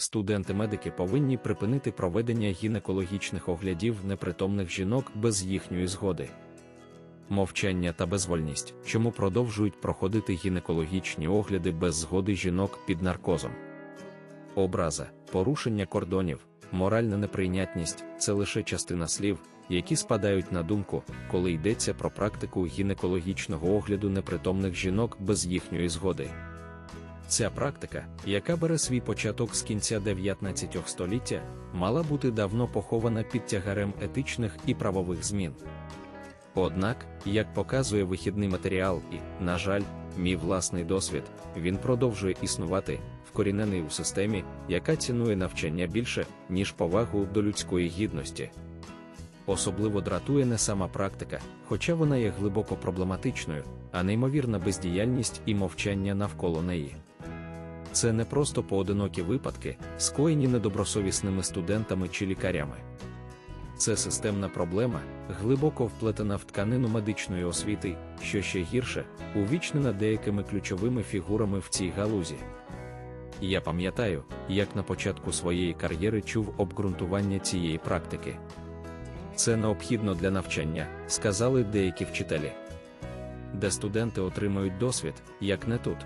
студенти-медики повинні припинити проведення гінекологічних оглядів непритомних жінок без їхньої згоди. Мовчання та безвольність, чому продовжують проходити гінекологічні огляди без згоди жінок під наркозом. Образа, порушення кордонів, моральна неприйнятність це лише частина слів, які спадають на думку, коли йдеться про практику гінекологічного огляду непритомних жінок без їхньої згоди. Ця практика, яка бере свій початок з кінця 19 століття, мала бути давно похована під тягарем етичних і правових змін. Однак, як показує вихідний матеріал і, на жаль, мій власний досвід, він продовжує існувати, вкорінений у системі, яка цінує навчання більше, ніж повагу до людської гідності. Особливо дратує не сама практика, хоча вона є глибоко проблематичною, а неймовірна бездіяльність і мовчання навколо неї. Це не просто поодинокі випадки, скоєні недобросовісними студентами чи лікарями. Це системна проблема, глибоко вплетена в тканину медичної освіти, що ще гірше, увічнена деякими ключовими фігурами в цій галузі. Я пам'ятаю, як на початку своєї кар'єри чув обґрунтування цієї практики. Це необхідно для навчання, сказали деякі вчителі. Де студенти отримають досвід, як не тут.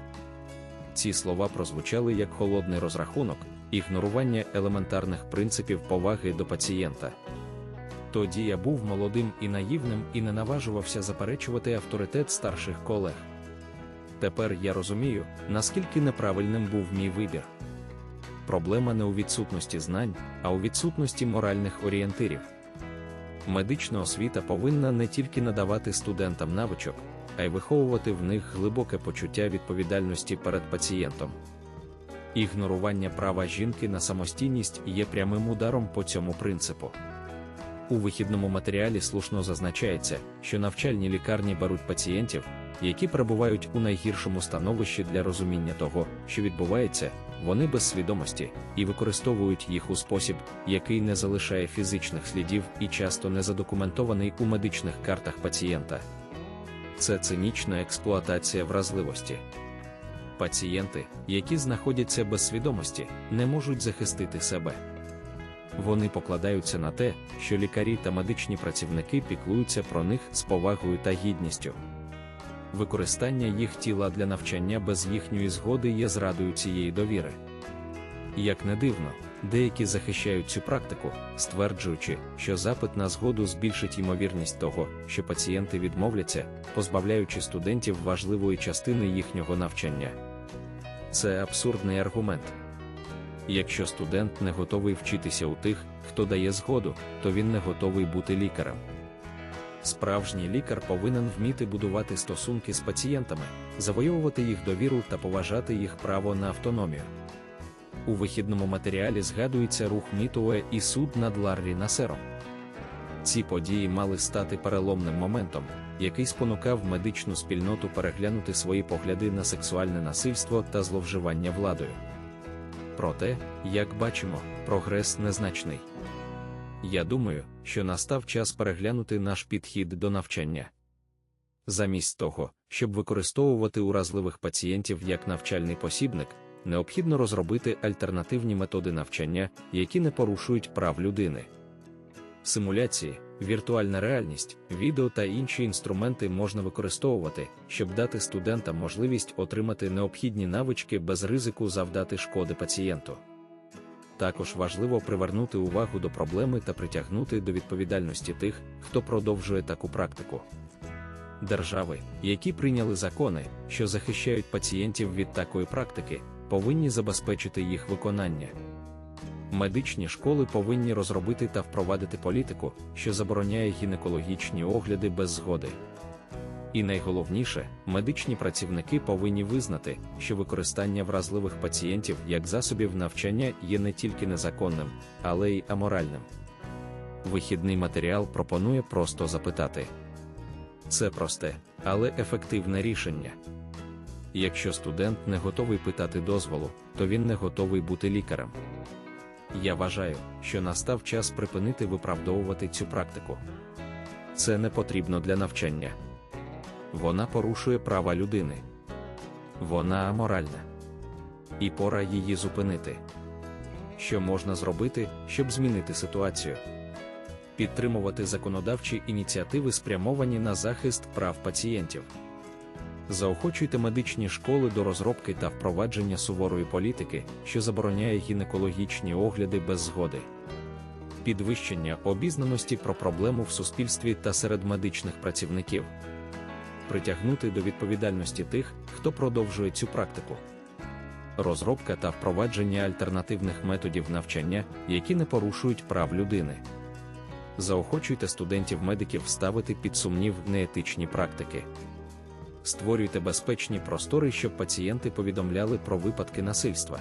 Ці слова прозвучали як холодний розрахунок, ігнорування елементарних принципів поваги до пацієнта. Тоді я був молодим і наївним і не наважувався заперечувати авторитет старших колег. Тепер я розумію, наскільки неправильним був мій вибір. Проблема не у відсутності знань, а у відсутності моральних орієнтирів. Медична освіта повинна не тільки надавати студентам навичок, а й виховувати в них глибоке почуття відповідальності перед пацієнтом. Ігнорування права жінки на самостійність є прямим ударом по цьому принципу. У вихідному матеріалі слушно зазначається, що навчальні лікарні беруть пацієнтів, які перебувають у найгіршому становищі для розуміння того, що відбувається, вони без свідомості і використовують їх у спосіб, який не залишає фізичних слідів і часто не задокументований у медичних картах пацієнта. Це цинічна експлуатація вразливості. Пацієнти, які знаходяться без свідомості, не можуть захистити себе. Вони покладаються на те, що лікарі та медичні працівники піклуються про них з повагою та гідністю. Використання їх тіла для навчання без їхньої згоди є зрадою цієї довіри. Як не дивно, деякі захищають цю практику, стверджуючи, що запит на згоду збільшить ймовірність того, що пацієнти відмовляться, позбавляючи студентів важливої частини їхнього навчання. Це абсурдний аргумент. Якщо студент не готовий вчитися у тих, хто дає згоду, то він не готовий бути лікарем. Справжній лікар повинен вміти будувати стосунки з пацієнтами, завойовувати їх довіру та поважати їх право на автономію. У вихідному матеріалі згадується рух Мітуе і суд над Ларрі Насером. Ці події мали стати переломним моментом, який спонукав медичну спільноту переглянути свої погляди на сексуальне насильство та зловживання владою. Проте, як бачимо, прогрес незначний. Я думаю, що настав час переглянути наш підхід до навчання. Замість того, щоб використовувати уразливих пацієнтів як навчальний посібник, необхідно розробити альтернативні методи навчання, які не порушують прав людини. Симуляції, віртуальна реальність, відео та інші інструменти можна використовувати, щоб дати студентам можливість отримати необхідні навички без ризику завдати шкоди пацієнту. Також важливо привернути увагу до проблеми та притягнути до відповідальності тих, хто продовжує таку практику. Держави, які прийняли закони, що захищають пацієнтів від такої практики, повинні забезпечити їх виконання. Медичні школи повинні розробити та впровадити політику, що забороняє гінекологічні огляди без згоди. І найголовніше, медичні працівники повинні визнати, що використання вразливих пацієнтів як засобів навчання є не тільки незаконним, але й аморальним. Вихідний матеріал пропонує просто запитати. Це просте, але ефективне рішення. Якщо студент не готовий питати дозволу, то він не готовий бути лікарем. Я вважаю, що настав час припинити виправдовувати цю практику. Це не потрібно для навчання. Вона порушує права людини. Вона аморальна. І пора її зупинити. що можна зробити, щоб змінити ситуацію. Підтримувати законодавчі ініціативи, спрямовані на захист прав пацієнтів. Заохочуйте медичні школи до розробки та впровадження суворої політики, що забороняє гінекологічні огляди без згоди. Підвищення обізнаності про проблему в суспільстві та серед медичних працівників. Притягнути до відповідальності тих, хто продовжує цю практику. Розробка та впровадження альтернативних методів навчання, які не порушують прав людини. Заохочуйте студентів-медиків ставити під сумнів неетичні практики. Створюйте безпечні простори, щоб пацієнти повідомляли про випадки насильства.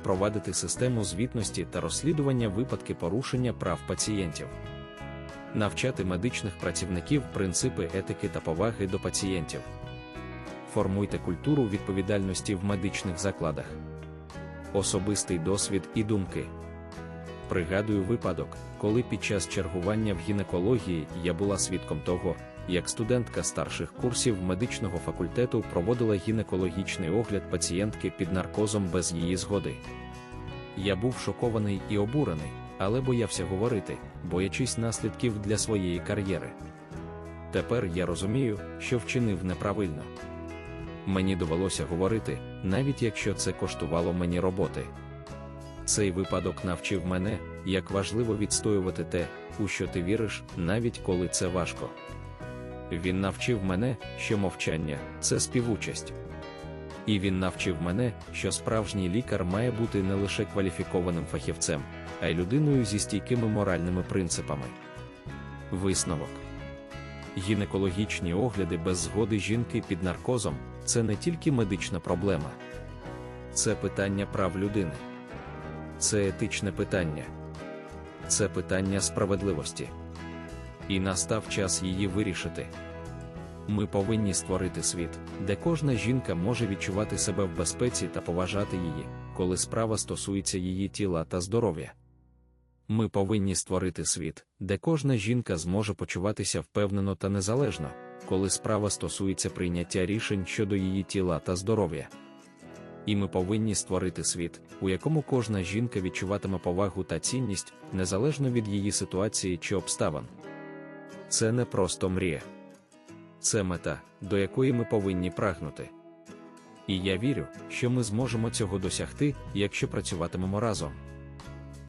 Впровадити систему звітності та розслідування випадки порушення прав пацієнтів. Навчати медичних працівників принципи етики та поваги до пацієнтів. Формуйте культуру відповідальності в медичних закладах. Особистий досвід і думки. Пригадую випадок, коли під час чергування в гінекології я була свідком того, як студентка старших курсів медичного факультету проводила гінекологічний огляд пацієнтки під наркозом без її згоди. Я був шокований і обурений, але боявся говорити, боячись наслідків для своєї кар'єри. Тепер я розумію, що вчинив неправильно. Мені довелося говорити, навіть якщо це коштувало мені роботи. Цей випадок навчив мене, як важливо відстоювати те, у що ти віриш, навіть коли це важко. Він навчив мене, що мовчання це співучасть. І він навчив мене, що справжній лікар має бути не лише кваліфікованим фахівцем, а й людиною зі стійкими моральними принципами. Висновок гінекологічні огляди без згоди жінки під наркозом це не тільки медична проблема, це питання прав людини, це етичне питання, це питання справедливості. І настав час її вирішити. Ми повинні створити світ, де кожна жінка може відчувати себе в безпеці та поважати її, коли справа стосується її тіла та здоров'я. Ми повинні створити світ, де кожна жінка зможе почуватися впевнено та незалежно, коли справа стосується прийняття рішень щодо її тіла та здоров'я. І ми повинні створити світ, у якому кожна жінка відчуватиме повагу та цінність незалежно від її ситуації чи обставин. Це не просто мрія. Це мета, до якої ми повинні прагнути. І я вірю, що ми зможемо цього досягти, якщо працюватимемо разом.